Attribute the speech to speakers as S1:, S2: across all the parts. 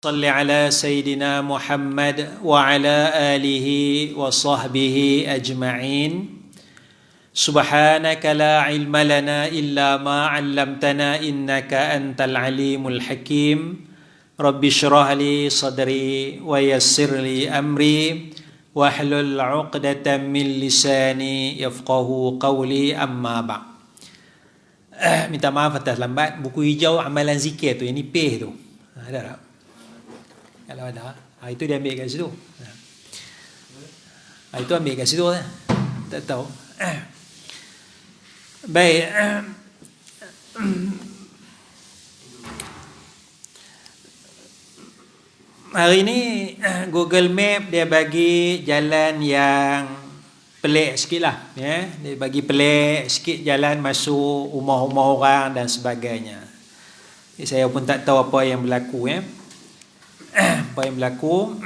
S1: صل على سيدنا محمد وعلى آله وصحبه أجمعين. سبحانك لا علم لنا إلا ما علمتنا إنك أنت العليم الحكيم. رب اشرح لي صدري ويسر لي أمري واحلل عقدة من لساني يفقه قولي. أما بعد. minta maaf atas lambat. Buku hijau amalan zikir tu. Yang nipih tu. Ada tak? Kalau ada ha, itu dia ambil kat situ. Ha, itu ambil kat situ lah tak tahu. Baik. Hari ni Google Map dia bagi jalan yang pelik sikit lah ya? dia bagi pelik sikit jalan masuk rumah-rumah orang dan sebagainya. Saya pun tak tahu apa yang berlaku ya apa yang berlaku?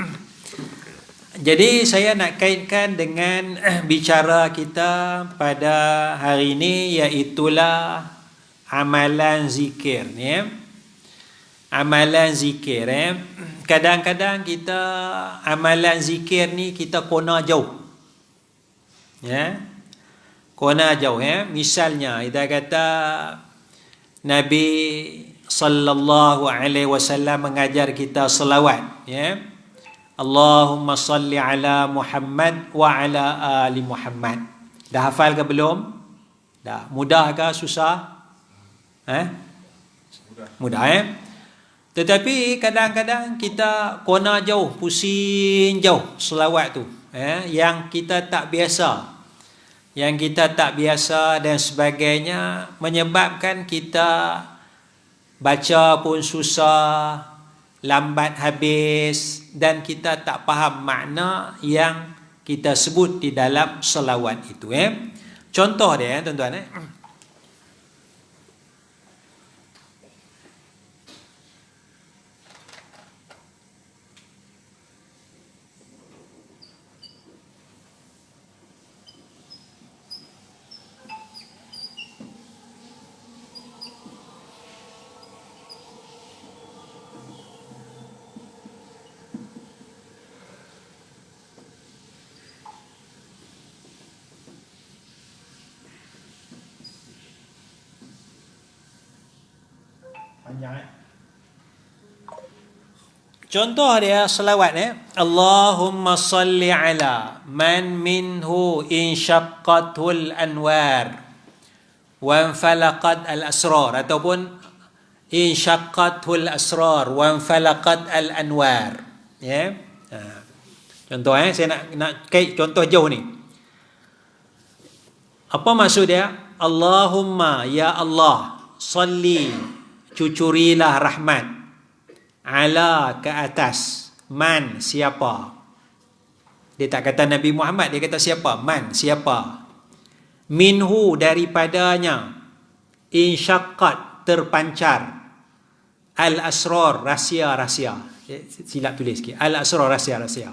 S1: Jadi saya nak kaitkan dengan bicara kita pada hari ini iaitulah amalan zikir ya amalan zikir ya kadang-kadang kita amalan zikir ni kita kona jauh. Ya. Kona jauh ya misalnya kita kata Nabi sallallahu alaihi wasallam mengajar kita selawat ya. Allahumma salli ala Muhammad wa ala ali Muhammad. Dah hafal ke belum? Dah. Mudah ke? Susah? Eh mudah eh tetapi kadang-kadang kita kona jauh pusing jauh selawat tu eh yang kita tak biasa. Yang kita tak biasa dan sebagainya menyebabkan kita baca pun susah, lambat habis dan kita tak faham makna yang kita sebut di dalam selawat itu eh. Contoh dia eh, tuan-tuan eh. Contoh dia selawat eh. Allahumma salli ala man minhu inshaqqatul anwar wa falaqat al asrar ataupun inshaqqatul asrar wa falaqat al anwar. Ya. Yeah. Contoh eh saya nak nak kait contoh jauh ni. Apa maksud dia? Allahumma ya Allah salli cucurilah rahmat. Ala ke atas. Man siapa? Dia tak kata Nabi Muhammad dia kata siapa? Man siapa? Minhu daripadanya. Insyaqqat terpancar. Al asrar rahsia-rahsia. Eh, silap tulis sikit. Al asrar rahsia-rahsia.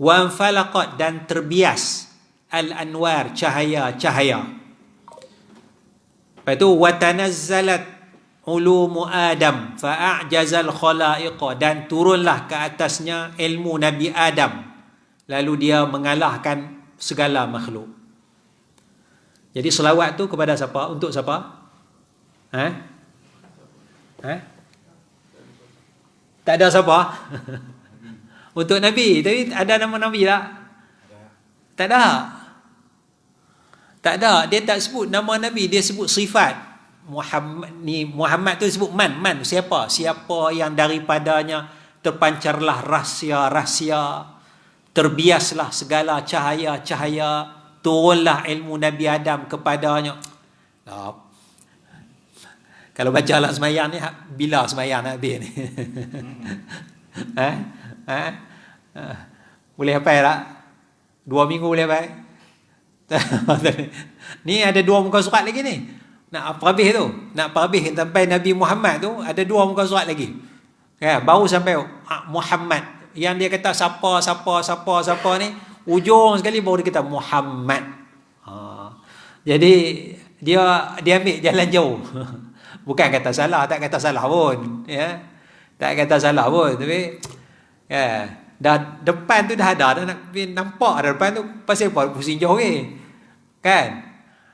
S1: Wa falaqat dan terbias. Al anwar cahaya-cahaya. Lepas tu watanazzalat ulumu Adam fa'ajazal khalaiqa dan turunlah ke atasnya ilmu Nabi Adam lalu dia mengalahkan segala makhluk. Jadi selawat tu kepada siapa? Untuk siapa? Ha? Ha? Tak ada siapa? Untuk Nabi. Tapi ada nama Nabi tak? Tak ada. Tak ada. Dia tak sebut nama Nabi. Dia sebut sifat. Muhammad ni Muhammad tu disebut man man. Siapa? Siapa yang daripadanya terpancarlah rahsia-rahsia terbiaslah segala cahaya-cahaya turunlah ilmu Nabi Adam kepadanya. Nah, kalau baca alam semayang ni bila semayang nak habis ni? Eh? Eh? boleh apa tak? Dua minggu boleh apa ni ada dua muka surat lagi ni nak apa habis tu. Nak apa habis sampai Nabi Muhammad tu ada dua muka surat lagi. Ya baru sampai Muhammad. Yang dia kata siapa siapa siapa siapa ni ujung sekali baru dia kata Muhammad. Ha. jadi dia dia ambil jalan jauh. Bukan kata salah tak kata salah pun ya. Tak kata salah pun tapi ya, dah depan tu dah ada dah nak nampak ada depan tu pasal apa pusing jauh ke. Kan?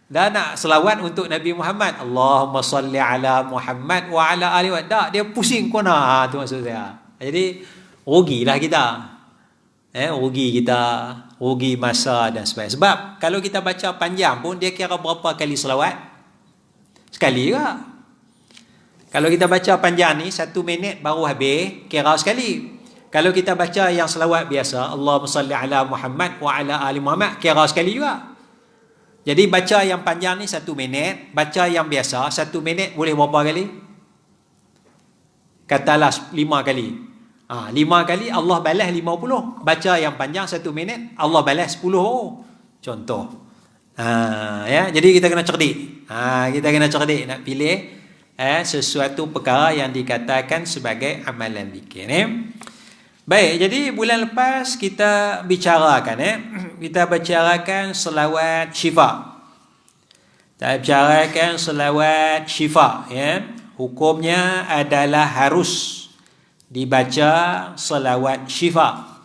S1: Dah nak selawat untuk Nabi Muhammad. Allahumma salli ala Muhammad wa ala ali wa tak dia pusing kona ha, tu maksud saya. Jadi rugilah kita. Eh rugi kita, rugi masa dan sebagainya. Sebab kalau kita baca panjang pun dia kira berapa kali selawat? Sekali ke? Kalau kita baca panjang ni satu minit baru habis kira sekali. Kalau kita baca yang selawat biasa Allahumma salli ala Muhammad wa ala ali Muhammad kira sekali juga. Jadi baca yang panjang ni satu minit, baca yang biasa satu minit boleh berapa kali? Katalah lima kali. Ha, lima kali Allah balas lima puluh. Baca yang panjang satu minit Allah balas sepuluh. Contoh. Ha, ya, jadi kita kena cerdik. Ha, kita kena cerdik nak pilih eh, sesuatu perkara yang dikatakan sebagai amalan zikir eh. Baik, jadi bulan lepas kita bicarakan eh. Kita bicarakan selawat syifa. Kita bicarakan selawat syifa ya. Hukumnya adalah harus dibaca selawat syifa.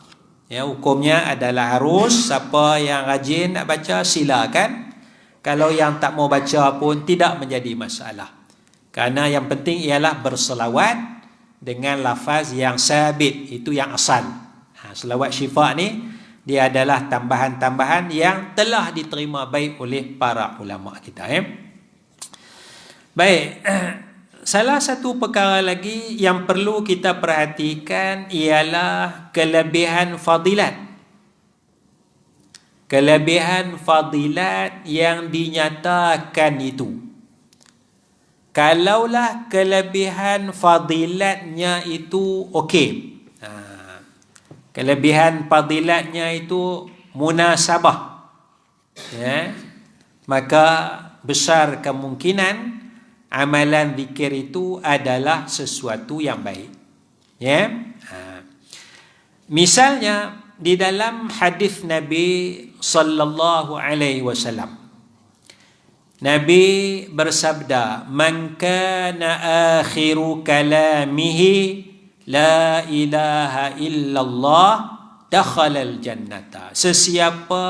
S1: Ya, hukumnya adalah harus siapa yang rajin nak baca silakan. Kalau yang tak mau baca pun tidak menjadi masalah. Karena yang penting ialah berselawat dengan lafaz yang sabit, itu yang asal. Ha, selawat syifa ni dia adalah tambahan-tambahan yang telah diterima baik oleh para ulama kita eh. Baik. Salah satu perkara lagi yang perlu kita perhatikan ialah kelebihan fadilat. Kelebihan fadilat yang dinyatakan itu kalaulah kelebihan fadilatnya itu okey ha. Kelebihan fadilatnya itu munasabah. Ya. Maka besar kemungkinan amalan zikir itu adalah sesuatu yang baik. Ya. Ha. misalnya di dalam hadis Nabi sallallahu alaihi wasallam Nabi bersabda, "Man kana akhiru kalamihi la ilaha illallah dakhala al-jannata." Sesiapa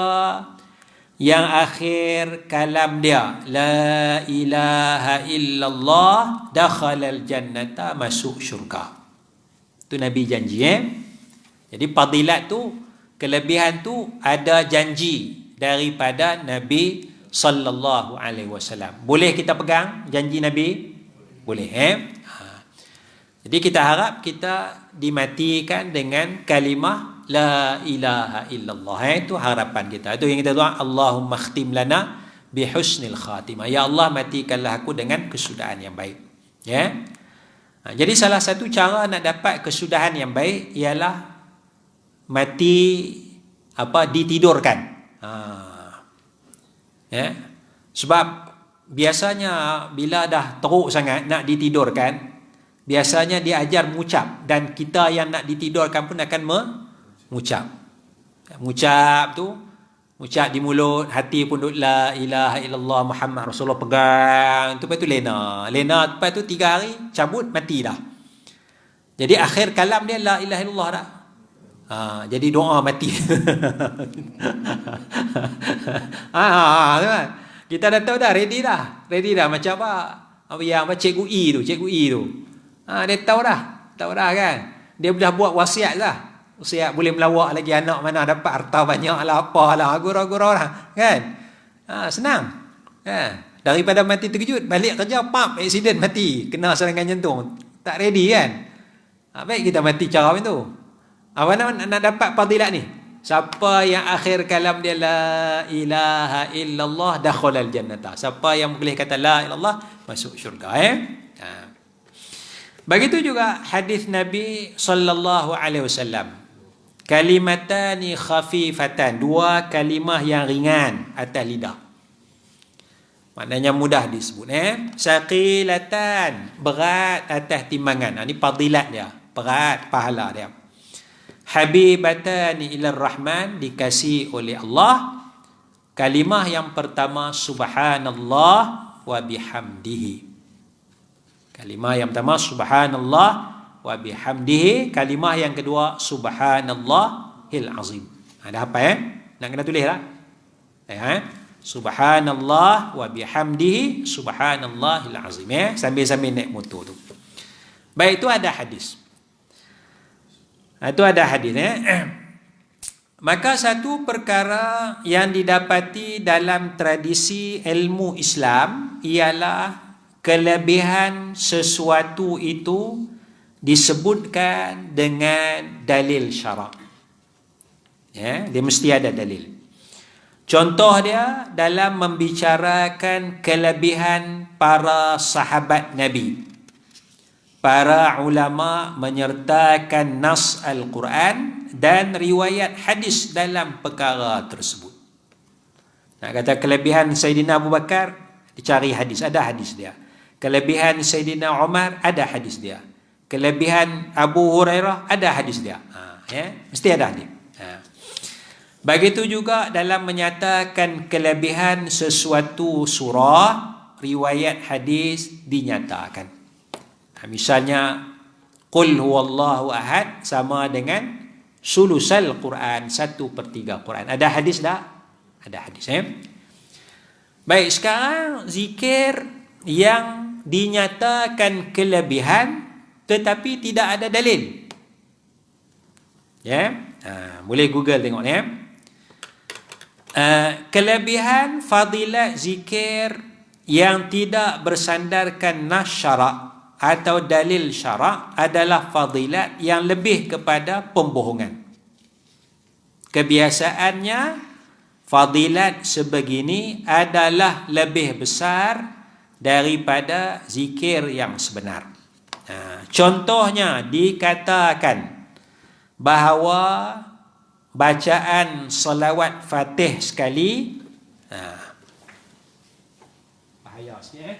S1: yang akhir kalam dia la ilaha illallah dakhala al-jannata masuk syurga. Itu Nabi janji eh. Jadi fadilat tu, kelebihan tu ada janji daripada Nabi sallallahu alaihi wasallam. Boleh kita pegang janji Nabi? Boleh eh? Jadi kita harap kita dimatikan dengan kalimah la ilaha illallah. Eh? Itu harapan kita. Itu yang kita doa Allahumma khtim lana bi husnil khatimah. Ya Allah matikanlah aku dengan kesudahan yang baik. Ya. Ha. Jadi salah satu cara nak dapat kesudahan yang baik ialah mati apa ditidurkan. Ha. Ya. Sebab biasanya bila dah teruk sangat nak ditidurkan, biasanya dia ajar mengucap dan kita yang nak ditidurkan pun akan mengucap. Mengucap tu Ucap di mulut, hati pun duduk La ilaha illallah Muhammad Rasulullah pegang tu, Lepas tu lena Lena lepas tu tiga hari Cabut mati dah Jadi akhir kalam dia La ilaha illallah dah Ha, jadi doa mati. ha, ha, ha, kan? Kita dah tahu dah, ready dah. Ready dah macam apa? Apa yang apa cikgu E tu, cikgu E tu. Ha, dia tahu dah. Tahu dah kan? Dia dah buat wasiat dah. Wasiat boleh melawak lagi anak mana dapat harta banyak lah apa lah. Gurau-gurau lah. Kan? Ha, senang. Ha, daripada mati terkejut, balik kerja, pap, accident mati. Kena serangan jantung. Tak ready kan? Ha, baik kita mati cara macam tu. Apa nak, nak dapat fadilat ni? Siapa yang akhir kalam dia la ilaha illallah dakhala al-jannata. Siapa yang boleh kata la ilallah masuk syurga eh. Ha. Begitu juga hadis Nabi sallallahu alaihi wasallam. Kalimatani khafifatan, dua kalimah yang ringan atas lidah. Maknanya mudah disebut eh. Saqilatan, berat atas timbangan. Ini ha, fadilat dia, berat pahala dia habibatani ila rahman dikasih oleh Allah kalimah yang pertama subhanallah wa bihamdihi kalimah yang pertama subhanallah wa bihamdihi. Kalimah yang kedua subhanallahil azim. Ada apa eh? Nak kena tulis lah. Eh, Subhanallah wa bihamdihi subhanallahil azim. Eh? Sambil-sambil naik motor tu. Baik itu ada hadis. Itu ada hadis eh. Maka satu perkara yang didapati dalam tradisi ilmu Islam ialah kelebihan sesuatu itu disebutkan dengan dalil syarak. Ya, dia mesti ada dalil. Contoh dia dalam membicarakan kelebihan para sahabat Nabi. Para ulama menyertakan nas Al-Quran dan riwayat hadis dalam perkara tersebut. Nak kata kelebihan Sayyidina Abu Bakar, dicari hadis, ada hadis dia. Kelebihan Sayyidina Umar, ada hadis dia. Kelebihan Abu Hurairah, ada hadis dia. Ha, ya? Mesti ada hadis. Ha. Begitu juga dalam menyatakan kelebihan sesuatu surah, riwayat hadis dinyatakan. Ha, misalnya, Qul huwallahu ahad sama dengan sulusal Quran satu per tiga Quran ada hadis tak ada hadis eh baik sekarang zikir yang dinyatakan kelebihan tetapi tidak ada dalil. Ya? Ha, boleh google tengok ni ya. Uh, kelebihan fadilat zikir yang tidak bersandarkan nas syarak atau dalil syarak adalah fadilat yang lebih kepada pembohongan. Kebiasaannya fadilat sebegini adalah lebih besar daripada zikir yang sebenar. Ha, contohnya dikatakan bahawa bacaan salawat fatih sekali ha, bahaya sikit eh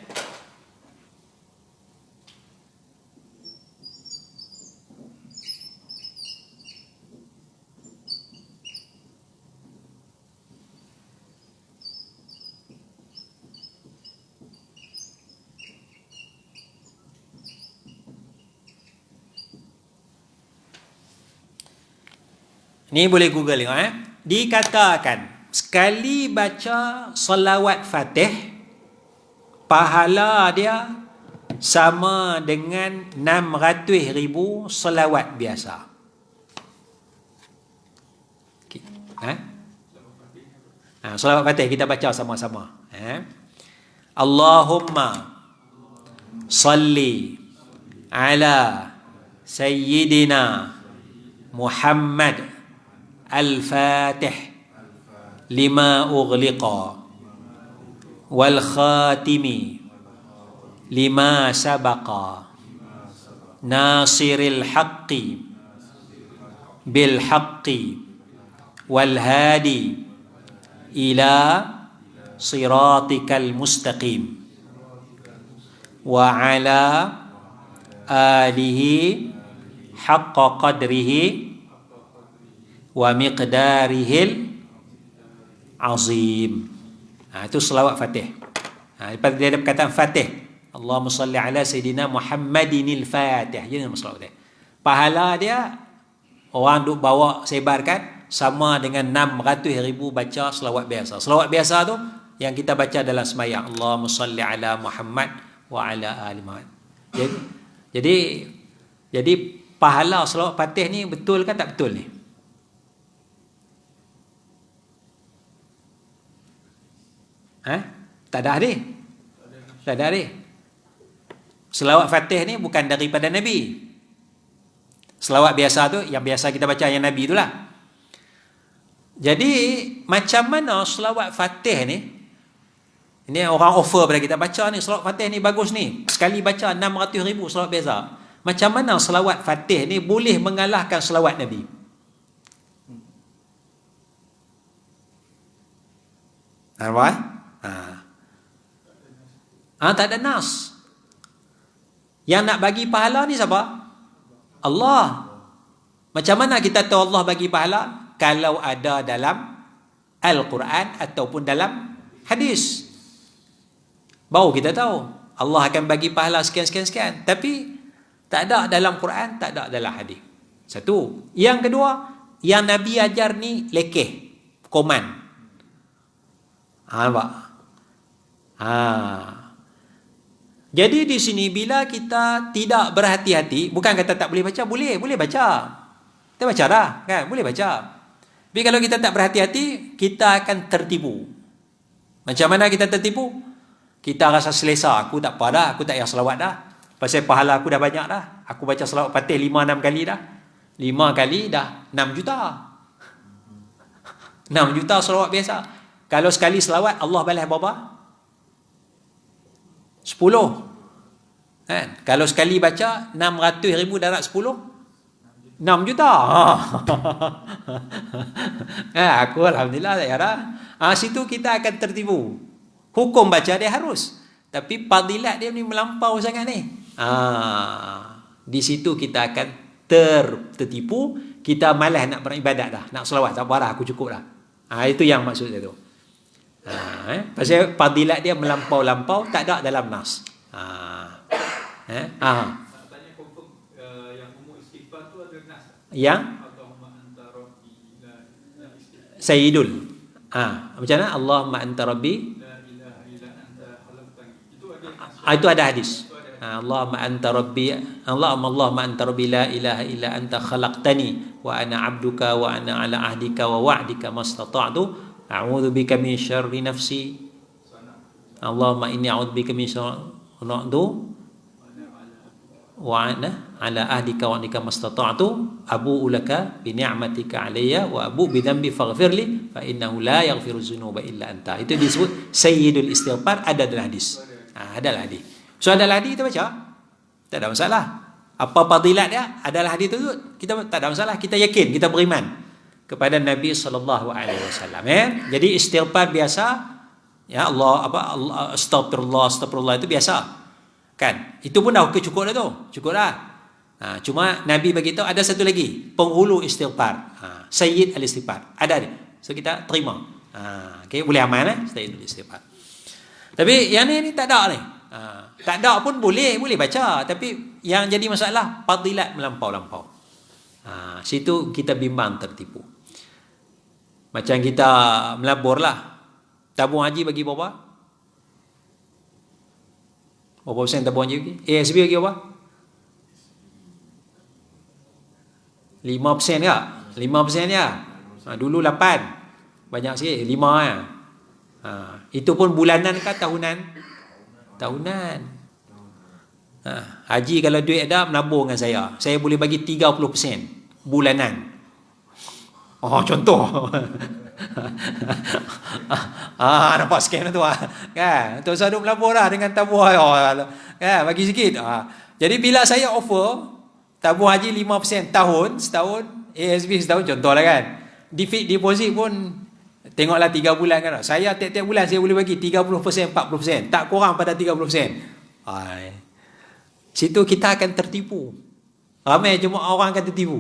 S1: Ni boleh google tengok eh. Dikatakan sekali baca salawat Fatih pahala dia sama dengan 600 ribu salawat biasa. Okay. Eh? Ha, salawat Fatih kita baca sama-sama. Eh? Allahumma salli ala sayyidina Muhammad الفاتح لما أغلق والخاتم لما سبق ناصر الحق بالحق والهادي إلى صراطك المستقيم وعلى آله حق قدره wa miqdarihil azim. Ha, itu selawat Fatih. Ha, lepas dia ada perkataan Fatih. Allahumma salli ala Sayyidina Muhammadinil Fatih. Jadi nama selawat dia. Pahala dia, orang duk bawa sebarkan, sama dengan 600 ribu baca selawat biasa. Selawat biasa tu, yang kita baca dalam semayang. Allahumma salli ala Muhammad wa ala ali Muhammad. Jadi, jadi, jadi pahala selawat Fatih ni betul kan tak betul ni? Ha? Tak ada hadis. Tak ada hadis. Selawat Fatih ni bukan daripada Nabi. Selawat biasa tu yang biasa kita baca yang Nabi itulah. Jadi macam mana selawat Fatih ni? Ini orang offer pada kita baca ni selawat Fatih ni bagus ni. Sekali baca 600 ribu selawat biasa. Macam mana selawat Fatih ni boleh mengalahkan selawat Nabi? Nampak? Ha. ha tak ada nas. Yang nak bagi pahala ni siapa? Allah. Macam mana kita tahu Allah bagi pahala? Kalau ada dalam Al-Quran ataupun dalam hadis. Baru kita tahu. Allah akan bagi pahala sekian-sekian-sekian. Tapi Tak ada dalam Quran, tak ada dalam hadis. Satu. Yang kedua, yang Nabi ajar ni lekeh. Koman. Ha, nampak? Ha. Jadi di sini bila kita tidak berhati-hati, bukan kata tak boleh baca, boleh, boleh baca. Kita baca dah, kan? Boleh baca. Tapi kalau kita tak berhati-hati, kita akan tertipu. Macam mana kita tertipu? Kita rasa selesa, aku tak apa dah, aku tak payah selawat dah. Pasal pahala aku dah banyak dah. Aku baca selawat patih 5 6 kali dah. 5 kali dah 6 juta. 6 juta selawat biasa. Kalau sekali selawat Allah balas berapa? 10. Kan? Kalau sekali baca 600 ribu darat 10 6 juta. eh, aku alhamdulillah tak ada. Ah situ kita akan tertipu. Hukum baca dia harus. Tapi fadilat dia ni melampau sangat ni. Ah, di situ kita akan ter, tertipu, kita malas nak beribadat dah, nak selawat tak apa dah, aku cukup dah. Ah, itu yang maksud dia tu. Ah, eh? Pasal fadilat dia melampau-lampau tak ada dalam nas. Ah. Eh? Ah. Yang Sayyidul. Ah, macam mana? Allahumma anta rabbi. Ah, itu ada hadis. Allahumma anta rabbi Allahumma Allahumma anta rabbi la ilaha illa anta khalaqtani wa ana abduka wa ana ala ahdika wa wa'dika mastata'tu a'udzu bika min syarri nafsi Allahumma inni a'udzu bika min syarri nafsi wa ana ala ahdika wa ahdika mastata'tu abu ulaka bi ni'matika alayya wa abu bi dhanbi faghfirli fa innahu la yaghfiru dzunuba illa anta itu disebut sayyidul istighfar ada dalam hadis ha, ada hadis So adalah hadis kita baca. Tak ada masalah. Apa fadilat dia? Adalah hadis tu kita tak ada masalah. Kita yakin, kita beriman kepada Nabi sallallahu alaihi wasallam ya. Jadi istighfar biasa ya Allah apa Allah astagfirullah astagfirullah itu biasa. Kan? Itu pun dah cukup dah tu. Cukup dah. Ha, cuma Nabi bagi tahu ada satu lagi penghulu istighfar. Ha, Sayyid al-istighfar. Ada dia. So kita terima. Ha, okay, boleh amal eh Sayyid al-istighfar. Tapi yang ni, ni tak ada ni. Ha, tak ada pun boleh, boleh baca. Tapi yang jadi masalah, fadilat melampau-lampau. Ha, situ kita bimbang tertipu. Macam kita melabur lah. Tabung haji bagi berapa? Berapa persen tabung haji bagi? ASB bagi berapa? 5 persen ke? 5 persen ya? Ha, dulu 8. Banyak sikit, 5 ya. Ha, itu pun bulanan ke tahunan? tahunan. Ha, haji kalau duit ada menabur dengan saya. Saya boleh bagi 30% bulanan. Oh contoh. ah nampak scam tu ah. Kan? Tu saya duk melabur lah dengan tabur oh, kan bagi sikit. Ah. Jadi bila saya offer tabur haji 5% tahun setahun ASB setahun contohlah kan. Deposit pun Tengoklah 3 bulan kan. Saya tiap-tiap bulan saya boleh bagi 30%, 40%. Tak kurang pada 30%. Hai. Situ kita akan tertipu. Ramai cuma orang akan tertipu.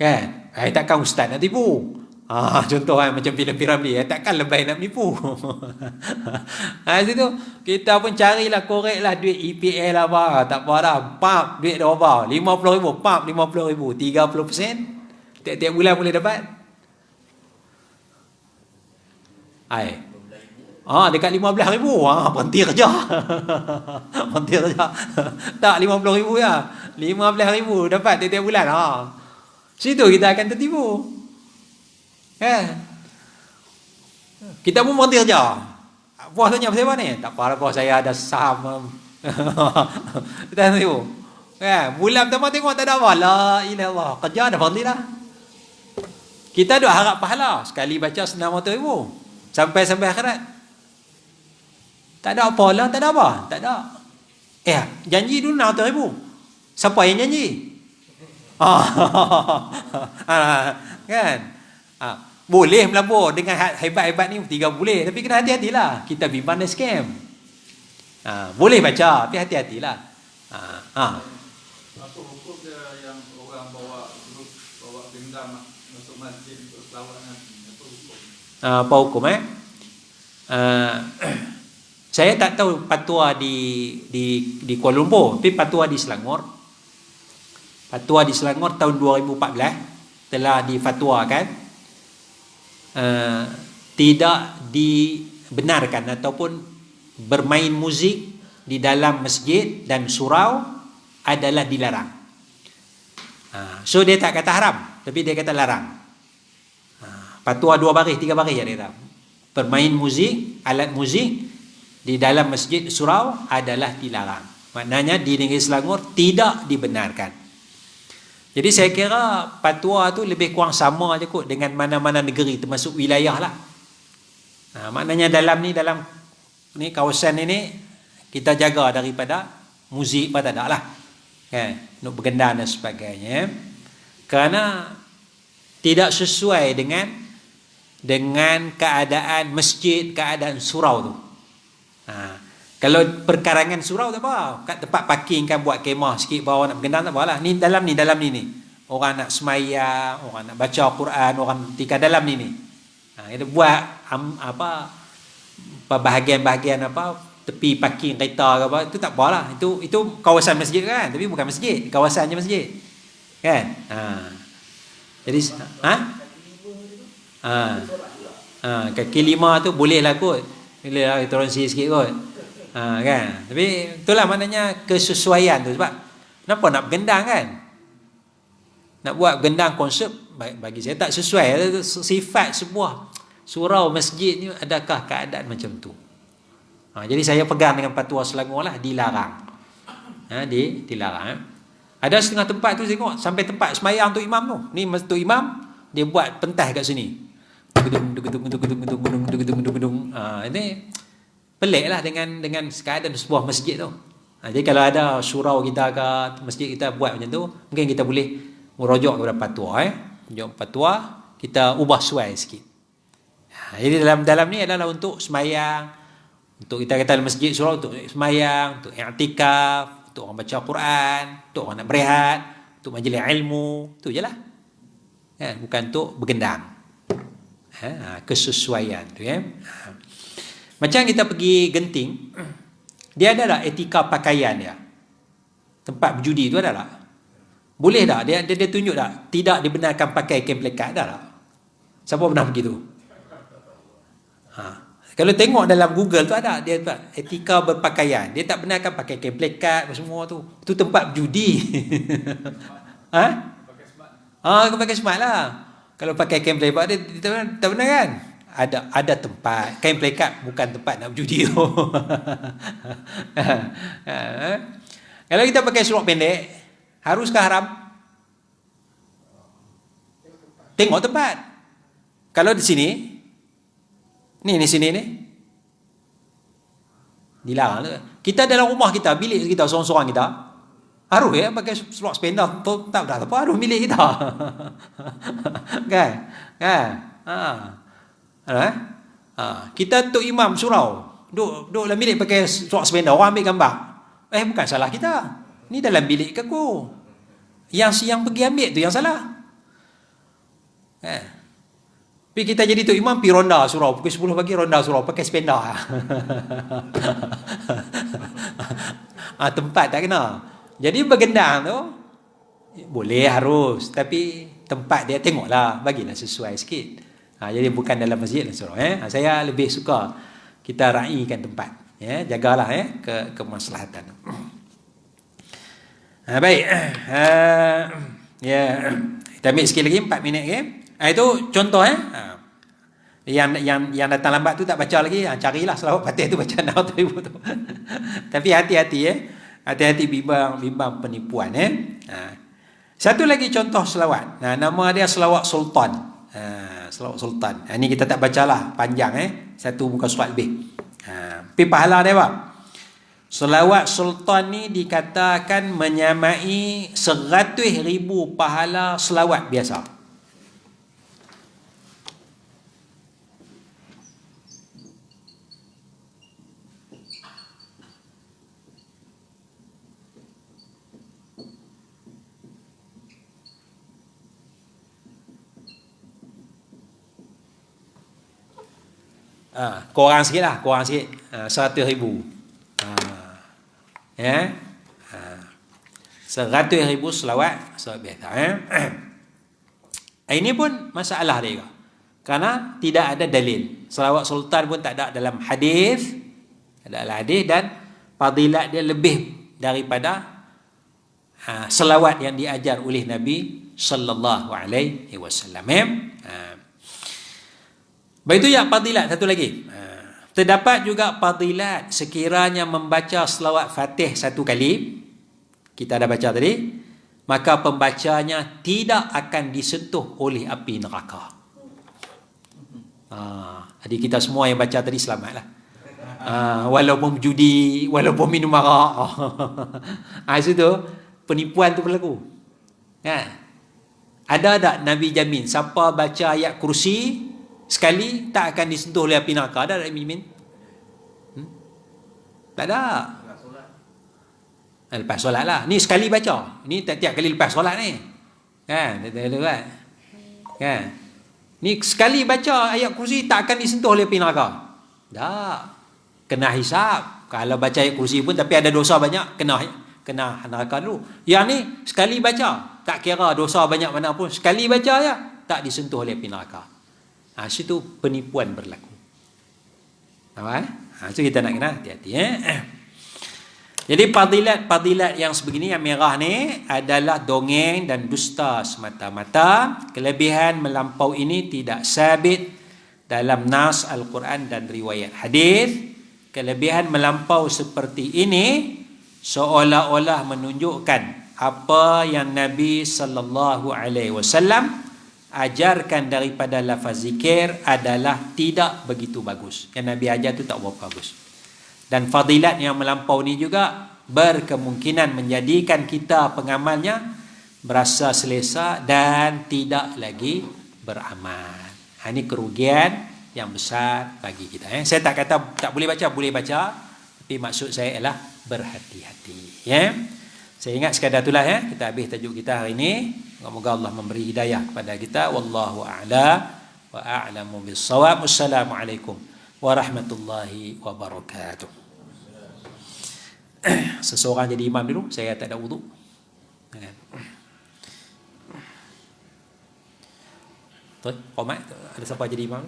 S1: Kan? Hai takkan ustaz nak tipu. Ah, contoh kan macam filem piramid eh, takkan lebay nak menipu. ha situ kita pun carilah koreklah duit EPL lah apa, tak apa dah. Pap duit dah berapa? 50,000, pap 50,000, 30%. Tiap-tiap bulan boleh dapat. Hai. Ah dekat 15 ribu. Ah berhenti kerja. berhenti kerja. tak 50 ribu ya. 15 ribu dapat tiap-tiap bulan. Ha. Situ kita akan tertipu. Kan? Kita pun berhenti kerja. Bos tanya apa ni? Tak apa bos saya ada saham. kita tertipu. Kan? Bulan pertama tengok tak ada apa. La ilallah. Kerja dah berhenti dah. Kita duk harap pahala. Sekali baca senam ribu. Sampai sampai akhirat. Tak ada apa lah, tak ada apa. Tak ada. Eh, janji dulu nak ribu. Siapa yang janji? Ah, kan? Ah, boleh melabur dengan hebat-hebat ni tiga boleh. Tapi kena hati-hatilah. Kita bimbang dan scam. Ah, boleh baca, tapi hati-hatilah. Ah, ah.
S2: Apa hukum dia yang orang bawa grup bawa gendam masuk masjid untuk selawat nanti?
S1: uh, apa hukum eh uh, saya tak tahu patwa di di di Kuala Lumpur tapi patwa di Selangor Fatwa di Selangor tahun 2014 telah difatwakan uh, tidak dibenarkan ataupun bermain muzik di dalam masjid dan surau adalah dilarang. Uh, so dia tak kata haram, tapi dia kata larang. Uh, fatwa dua baris, tiga baris ya dia tahu. Bermain muzik, alat muzik di dalam masjid surau adalah dilarang. Maknanya di negeri Selangor tidak dibenarkan. Jadi saya kira fatwa tu lebih kurang sama aja kot dengan mana-mana negeri termasuk wilayah lah. Nah, maknanya dalam ni dalam ni kawasan ini kita jaga daripada muzik pada tak lah. Kan? Untuk bergendang dan sebagainya. Kerana tidak sesuai dengan dengan keadaan masjid, keadaan surau tu. Ha. Kalau perkarangan surau tak apa. Kat tempat parking kan buat kemah sikit bawa nak bergendang tak apalah. Ni dalam ni, dalam ni ni. Orang nak semayang, orang nak baca Al-Quran, orang tinggal dalam ni ni. Ha, kita buat um, apa bahagian-bahagian apa tepi parking kereta ke apa itu tak apalah. Itu itu kawasan masjid kan, tapi bukan masjid, kawasannya masjid. Kan? Ha. Jadi ha? Ha. Ha, kaki lima tu boleh lah kot. Lah kita orang sikit kot. Ha, kan? Tapi itulah maknanya kesesuaian tu sebab kenapa nak bergendang kan? Nak buat gendang konsep bagi saya tak sesuai sifat sebuah surau masjid ni adakah keadaan macam tu? Ha, jadi saya pegang dengan fatwa Selangor lah dilarang. Ha, di dilarang. Eh? Ada setengah tempat tu tengok sampai tempat semayang tu imam tu. Ni tu imam dia buat pentas kat sini. Gedung gedung gedung gedung gedung gedung gedung gedung gedung. Ha, ini pelik lah dengan dengan keadaan sebuah masjid tu. Ha, jadi kalau ada surau kita ke masjid kita buat macam tu, mungkin kita boleh merujuk kepada fatwa eh. Merujuk fatwa, kita ubah suai sikit. Ha, jadi dalam dalam ni adalah untuk semayang, untuk kita kata masjid surau untuk semayang, untuk i'tikaf, untuk orang baca Quran, untuk orang nak berehat, untuk majlis ilmu, tu je lah. Ha, bukan untuk bergendang. Ha, kesesuaian tu ya. Ha. Macam kita pergi genting, dia ada tak etika pakaian dia? Tempat berjudi tu ada tak? Boleh tak? Dia, dia, dia tunjuk tak? Tidak dibenarkan pakai kain plekat, ada tak? Siapa pernah pergi tu? Ha. Kalau tengok dalam Google tu ada dia tak etika berpakaian. Dia tak benarkan pakai kain plekat semua tu. Tu tempat berjudi. ha? Pakai smart. Ah, ha, pakai smart lah. Kalau pakai kain plekat dia, dia tak benar kan? Ada ada tempat. Kain pelekat bukan tempat nak berjudi tu. Kalau kita pakai seluar pendek haruskah haram? Tengok tempat. Kalau di sini ni di sini ni. Dilarang kita dalam rumah kita bilik kita seorang-seorang kita harus ya pakai seluar sependek tak tak apa harus milik kita. Kan? Kan? Ha Eh? Ha, kita tok imam surau. Duk duk dalam bilik pakai suak sependa orang ambil gambar. Eh bukan salah kita. Ni dalam bilik ke aku. Yang siang pergi ambil tu yang salah. Eh. Tapi kita jadi tok imam pi ronda surau pukul 10 pagi ronda surau pakai sependa. ah tempat tak kena. Jadi bergendang tu boleh harus tapi tempat dia tengoklah bagilah sesuai sikit. Ha, jadi bukan dalam masjid dan surau. Eh? Ha, saya lebih suka kita raikan tempat. Ya, jagalah eh, ke kemaslahatan. Ha, baik. Ha, ya, kita ambil sikit lagi 4 minit ke. Ha, itu contoh eh. Ha. Yang yang yang datang lambat tu tak baca lagi. Ha, carilah selawat fatih tu baca nak tu. Tapi hati-hati eh. Hati-hati bimbang bimbang penipuan eh. Ha. Satu lagi contoh selawat. Nah, nama dia selawat sultan. Ha selawat sultan. Ha, ini kita tak baca lah panjang eh. Satu muka surat lebih. Ha, tapi pahala dia apa? Selawat sultan ni dikatakan menyamai seratus ribu pahala selawat biasa. Ha, kurang sikit lah, kurang sikit. Ha, seratus ribu. Ha. Ya. Ha. Seratus ribu selawat Selawat biasa eh? Ini pun masalah dia Karena tidak ada dalil Selawat sultan pun tak ada dalam hadis Ada dalam hadis dan Fadilat dia lebih daripada ha, Selawat yang diajar oleh Nabi Sallallahu alaihi wasallam eh? ha. Baik itu ya fadilat. Satu lagi. Terdapat juga fadilat Sekiranya membaca selawat fatih satu kali. Kita dah baca tadi. Maka pembacanya tidak akan disentuh oleh api neraka. Ha, jadi kita semua yang baca tadi selamatlah. Ha, walaupun judi walaupun minum arak. Ha, situ penipuan tu berlaku. Ha. ada tak Nabi jamin? Siapa baca ayat kursi sekali tak akan disentuh oleh api neraka ada tak Nabi jamin hmm? tak ada Eh, lepas solat lah. Ni sekali baca. Ni tiap-tiap kali lepas solat ni. Kan? Betul kan? Kan? Ni sekali baca ayat kursi tak akan disentuh oleh api neraka. Tak. Kena hisap. Kalau baca ayat kursi pun tapi ada dosa banyak, kena kena neraka dulu. Yang ni sekali baca, tak kira dosa banyak mana pun, sekali baca ya, tak disentuh oleh api neraka. Ha, situ penipuan berlaku. Apa eh? Ha, so kita nak kena hati-hati eh. Jadi padilat-padilat yang sebegini yang merah ni adalah dongeng dan dusta semata-mata. Kelebihan melampau ini tidak sabit dalam nas Al-Quran dan riwayat hadis. Kelebihan melampau seperti ini seolah-olah menunjukkan apa yang Nabi sallallahu alaihi wasallam ajarkan daripada lafaz zikir adalah tidak begitu bagus. Yang Nabi ajar tu tak berapa bagus. Dan fadilat yang melampau ni juga berkemungkinan menjadikan kita pengamalnya berasa selesa dan tidak lagi beramal. Ha, ini kerugian yang besar bagi kita. Eh. Saya tak kata tak boleh baca, boleh baca. Tapi maksud saya ialah berhati-hati. Ya. Saya ingat sekadar itulah ya. Kita habis tajuk kita hari ini. Semoga Allah memberi hidayah kepada kita. Wallahu a'la wa a'lamu bis-shawab. Wassalamualaikum warahmatullahi wabarakatuh. seseorang jadi imam dulu saya tak ada wudu Betul? Qomat ada siapa jadi imam?